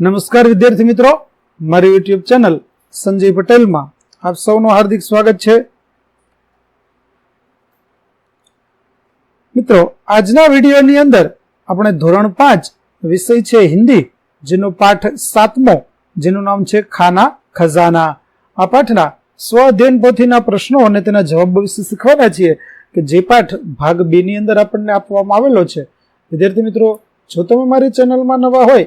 નમસ્કાર વિદ્યાર્થી મિત્રો. મારી યુટ્યુબ ચેનલ સંજય પટેલમાં આપ સૌનું હાર્દિક સ્વાગત છે. મિત્રો, આજના વિડીયોની અંદર આપણે ધોરણ પાંચ વિષય છે હિન્દી, જેનો પાઠ સાતમો, જેનું નામ છે ખાના, ખજાના. આ પાઠના સ્વ અધ્યયન પોથીના પ્રશ્નો અને તેના જવાબ વિશે શીખવાના છીએ કે જે પાઠ ભાગ બે ની અંદર આપણને આપવામાં આવેલો છે. વિદ્યાર્થી મિત્રો, જો તમે મારી ચેનલમાં નવા હોય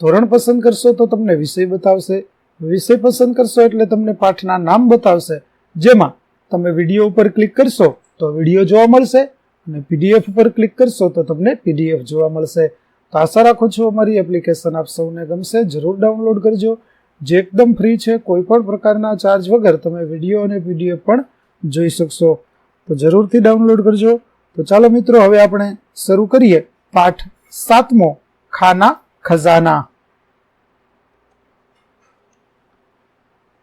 ધોરણ પસંદ કરશો તો તમને વિષય બતાવશે. વિષય પસંદ કરશો એટલે તમને પાઠના નામ બતાવશે. જેમાં તમે વીડિયો ઉપર ક્લિક કરશો તો વીડિયો જોવા મળશે અને પીડીએફ ઉપર ક્લિક કરશો તો તમને પીડીએફ જોવા મળશે. તો આશા રાખું છું અમારી એપ્લિકેશન આપ સૌને ગમશે. જરૂર ડાઉનલોડ કરજો. જે એકદમ ફ્રી છે કોઈ પણ પ્રકારના ચાર્જ વગર તમે વીડિયો અને પીડીએફ પણ જોઈ શકશો. તો જરૂરથી ડાઉનલોડ કરજો. તો ચાલો મિત્રો, હવે આપણે શરૂ કરીએ પાઠ સાતમો, ખાના खजाना।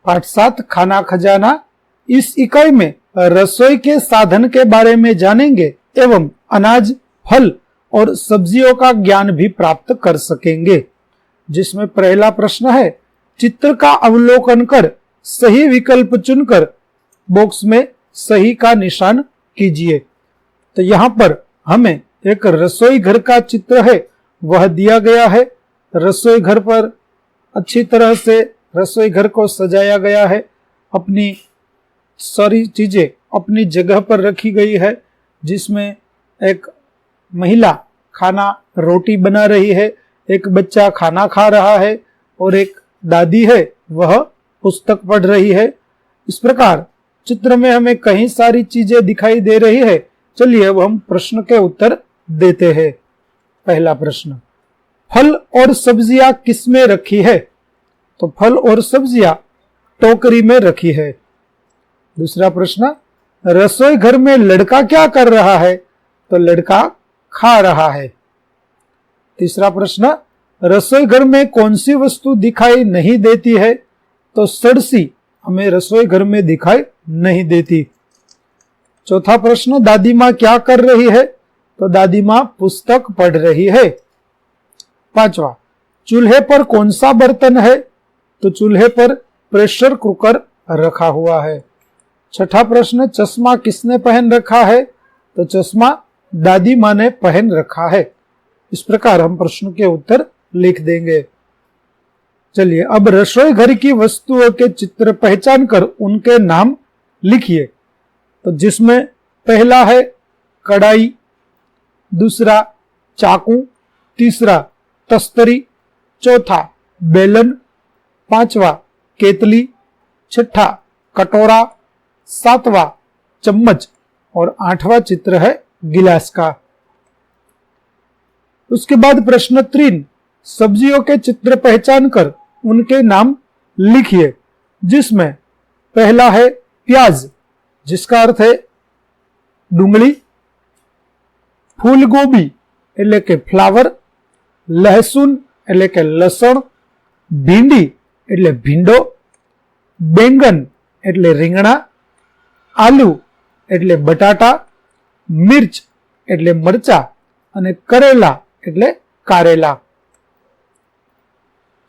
पाठ सात, खाना खजाना। इस इकाई में रसोई के साधन के बारे में जानेंगे एवं अनाज, फल और सब्जियों का ज्ञान भी प्राप्त कर सकेंगे। जिसमें पहला प्रश्न है, चित्र का अवलोकन कर सही विकल्प चुनकर बॉक्स में सही का निशान कीजिए। तो यहाँ पर हमें एक रसोई घर का चित्र है। वह दिया गया है, रसोई घर पर अच्छी तरह से रसोई घर को सजाया गया है। अपनी सारी चीज़ें अपनी जगह पर रखी गई है, जिसमें एक महिला खाना रोटी बना रही है, एक बच्चा खाना खा रहा है और एक दादी है, वह पुस्तक पढ़ रही है। इस प्रकार चित्र में हमें कई सारी चीज़ें दिखाई दे रही है। चलिए अब हम प्रश्न के उत्तर देते हैं। पहला प्रश्न, फल और सब्ज़ियाँ किसमें रखी है? तो फल और सब्ज़ियाँ टोकरी में रखी है। दूसरा प्रश्न, रसोई घर में लड़का क्या कर रहा है? तो लड़का खा रहा है। तीसरा प्रश्न, रसोई घर में कौन सी वस्तु दिखाई नहीं देती है? तो सड़सी हमें रसोई घर में दिखाई नहीं देती। चौथा प्रश्न, दादी माँ क्या कर रही है? तो दादी माँ पुस्तक पढ़ रही है। पांचवा, चूल्हे पर कौन सा बर्तन है? तो चूल्हे पर प्रेशर कुकर रखा हुआ है। छठा प्रश्न, चश्मा किसने पहन रखा है? तो चश्मा दादी माँ ने पहन रखा है। इस प्रकार हम प्रश्न के उत्तर लिख देंगे। चलिए, अब रसोई घर की वस्तुओं के चित्र पहचान कर उनके नाम लिखिए। तो जिसमें पहला है कढ़ाई दूसरा चाकू, तीसरा तस्तरी, चौथा बेलन, पांचवा केतली, छठा कटोरा, सातवा चम्मच और आठवां चित्र है गिलास का। उसके बाद प्रश्न तीन सब्जियों के चित्र पहचान कर उनके नाम लिखिए, जिसमें पहला है प्याज, जिसका अर्थ है डूंगली ફૂલગોબી એટલે કે ફ્લાવર લહેસુન એટલે કે લસણ ભીંડી એટલે ભીંડો બેંગન એટલે રીંગણા આલુ એટલે બટાટા મિર્ચ એટલે મરચા અને કરેલા એટલે કારેલા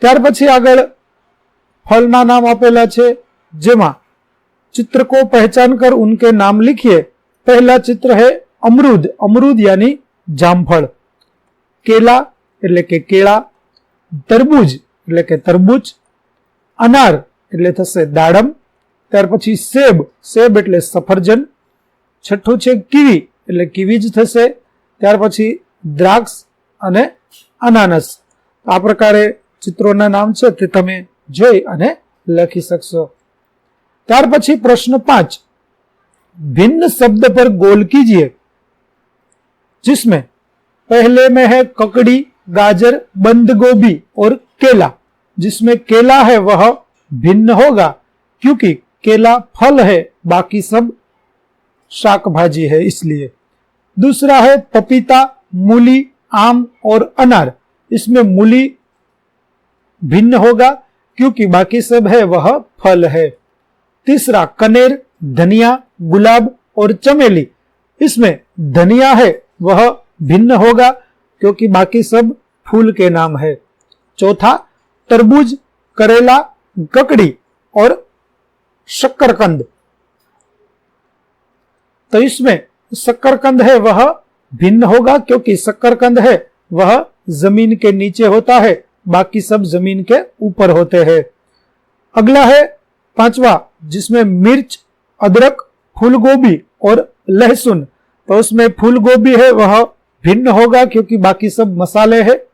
ત્યાર પછી આગળ ફલના નામ આપેલા છે જેમાં चित्र को पहचान कर उनके नाम लिखिए पहला चित्र है અમૃદ અમૃદ યાની જામફળ. કેલા એટલે કે કેળા, તરબૂજ એટલે કે તરબૂચ, અનાર એટલે થશે દાડમ, ત્યાર પછી સેબ સેબ એટલે સફરજન, છઠ્ઠું છે કીવી એટલે કીવી જ થશે, ત્યાર પછી દ્રાક્ષ અને અનાનસ. આ પ્રકારે ચિત્રોના નામ છે તે તમે જોઈ અને લખી શકશો. ત્યાર પછી પ્રશ્ન પાંચ. ભિન્ન શબ્દ પર ગોલ કીજીએ जिसमें पहले में है ककड़ी, गाजर, बंद गोभी और केला। जिसमें केला है वह भिन्न होगा, क्योंकि केला फल है, बाकी सब शाक भाजी है इसलिए। दूसरा है पपीता, मूली, आम और अनार। इसमें मूली भिन्न होगा, क्योंकि बाकी सब है वह फल है। तीसरा, कनेर, धनिया, गुलाब और चमेली। इसमें धनिया है वह भिन्न होगा, क्योंकि बाकी सब फूल के नाम है। चौथा, तरबूज, करेला, ककड़ी और शक्करकंद तो इसमें शक्करकंद है, वह भिन्न होगा, क्योंकि शक्करकंद है, वह ज़मीन के नीचे होता है, बाकी सब ज़मीन के ऊपर होते हैं। अगला है पांचवा, जिसमें मिर्च, अदरक फूल गोभी और लहसुन। तो उसमें फूल गोभी है, वह भिन्न होगा क्योंकि बाकी सब मसाले है।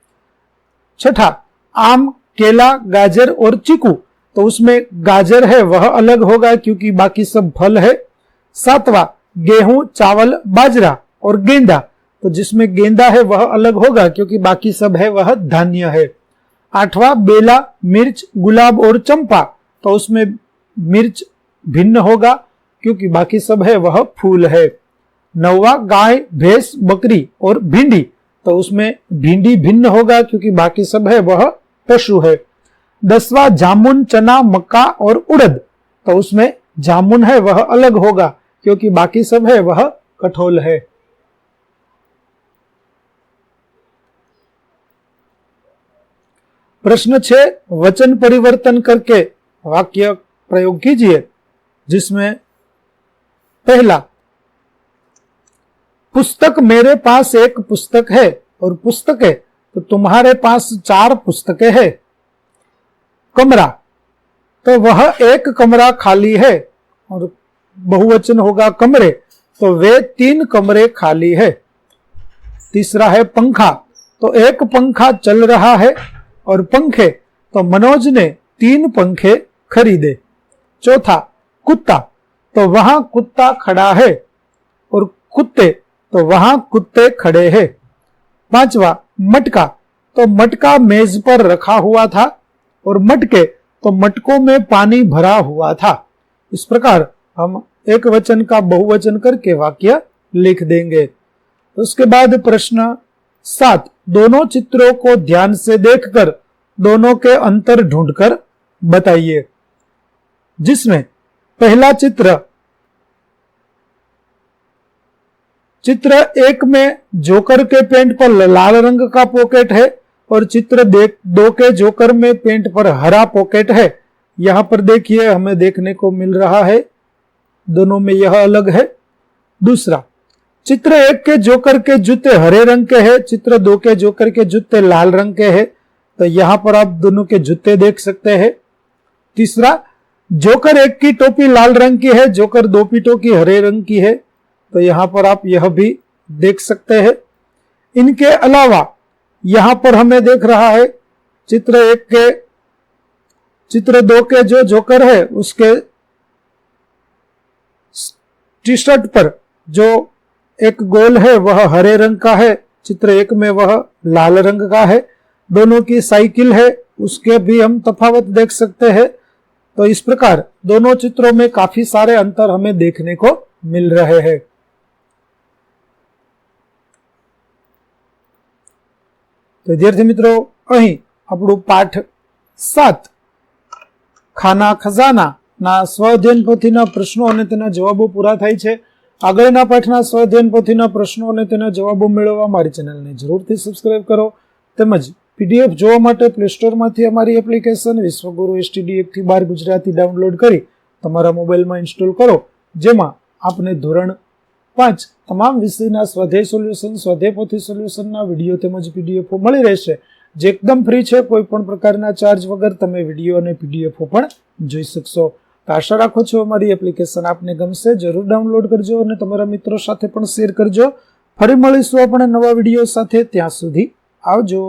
छठा, आम, केला, गाजर और चीकू। तो उसमें गाजर है, वह अलग होगा क्योंकि बाकी सब फल है। सातवा, गेहूँ, चावल, बाजरा और गेंदा। तो जिसमें गेंदा है, वह अलग होगा क्योंकि बाकी सब है, वह धान्य है। आठवां, बेला, मिर्च, गुलाब और चंपा। तो उसमें मिर्च भिन्न होगा क्योंकि बाकी सब है, वह फूल है। नौवा गाय, भैंस, बकरी और भिंडी। तो उसमें भिंडी भिन्न होगा क्योंकि बाकी सब है, वह पशु है। दसवा, जामुन, चना, मक्का और उड़द। तो उसमें जामुन है, वह अलग होगा क्योंकि बाकी सब है, वह कठोल है। प्रश्न छह वचन परिवर्तन करके वाक्य प्रयोग कीजिए, जिसमें पहला पुस्तक मेरे पास एक पुस्तक है और पुस्तक है तो तुम्हारे पास चार पुस्तकें है। कमरा तो वह एक कमरा खाली है और बहुवचन होगा कमरे तो वे तीन कमरे खाली है। तीसरा है पंखा तो एक पंखा चल रहा है और पंखे तो मनोज ने तीन पंखे खरीदे। चौथा, कुत्ता तो वहाँ कुत्ता खड़ा है और कुत्ते तो वहाँ कुत्ते खड़े हैं। पांचवा, मटका। तो मटका मेज पर रखा हुआ था और मटके तो मटकों में पानी भरा हुआ था। इस प्रकार हम एक वचन का बहुवचन करके वाक्य लिख देंगे। उसके बाद प्रश्न सात, दोनों चित्रों को ध्यान से देखकर दोनों के अंतर ढूंढकर बताइए। जिसमें पहला चित्र चित्र एक में जोकर के पेंट पर लाल रंग का पॉकेट है और चित्र देख दो के जोकर में पेंट पर हरा पॉकेट है। यहाँ पर देखिए, हमें देखने को मिल रहा है। दोनों में यह अलग है। दूसरा, चित्र एक के जोकर के जूते हरे रंग के हैं, चित्र दो के जोकर के जूते लाल रंग के हैं। तो यहाँ पर आप दोनों के जूते देख सकते हैं। तीसरा, जोकर एक की टोपी लाल रंग की है, जोकर दो पीटों की हरे रंग की है। तो यहाँ पर आप यह भी देख सकते हैं। इनके अलावा यहाँ पर हमें देख रहा है चित्र एक के, चित्र दो के जो जोकर है, उसके टी शर्ट पर जो एक गोल है, वह हरे रंग का है। चित्र एक में वह लाल रंग का है। दोनों की साइकिल है, उसके भी हम तफावत देख सकते हैं। तो इस प्रकार दोनों चित्रों में काफ़ी सारे अंतर हमें देखने को मिल रहे हैं। તો વિદ્યાર્થી મિત્રો, અહીં આપણું પાઠ સાત. ખાના ખજાના સ્વઅધ્યયન પોથીના પ્રશ્નો અને તેના જવાબો પૂરા થાય છે. આગળના પાઠના સ્વઅધ્યયન પોથીના પ્રશ્નો અને તેના જવાબો મેળવવા મારી ચેનલને જરૂરથી સબસ્ક્રાઇબ કરો. તેમજ પીડીએફ જોવા માટે પ્લે સ્ટોરમાંથી અમારી એપ્લિકેશન વિશ્વગુરુ એસટીડી એકથી બાર ગુજરાતી ડાઉનલોડ કરી તમારા મોબાઈલમાં ઇન્સ્ટોલ કરો, જેમાં આપને ધોરણ પાંચ તમામ વિષયના સ્વધે સોલ્યુશન સ્વાધ્યાય પોથી સોલ્યુશનના વીડિયો તેમજ પીડીએફઓ મળી રહેશે. જે એકદમ ફ્રી છે, કોઈ પણ પ્રકારના ચાર્જ વગર તમે વીડિયો અને પીડીએફઓ પણ જોઈ શકશો. તો આશા રાખો છો અમારી એપ્લિકેશન આપને ગમશે. જરૂર ડાઉનલોડ કરજો અને તમારા મિત્રો સાથે પણ શેર કરજો. ફરી મળીશું આપણે નવા વીડિયો સાથે. ત્યાં સુધી આવજો.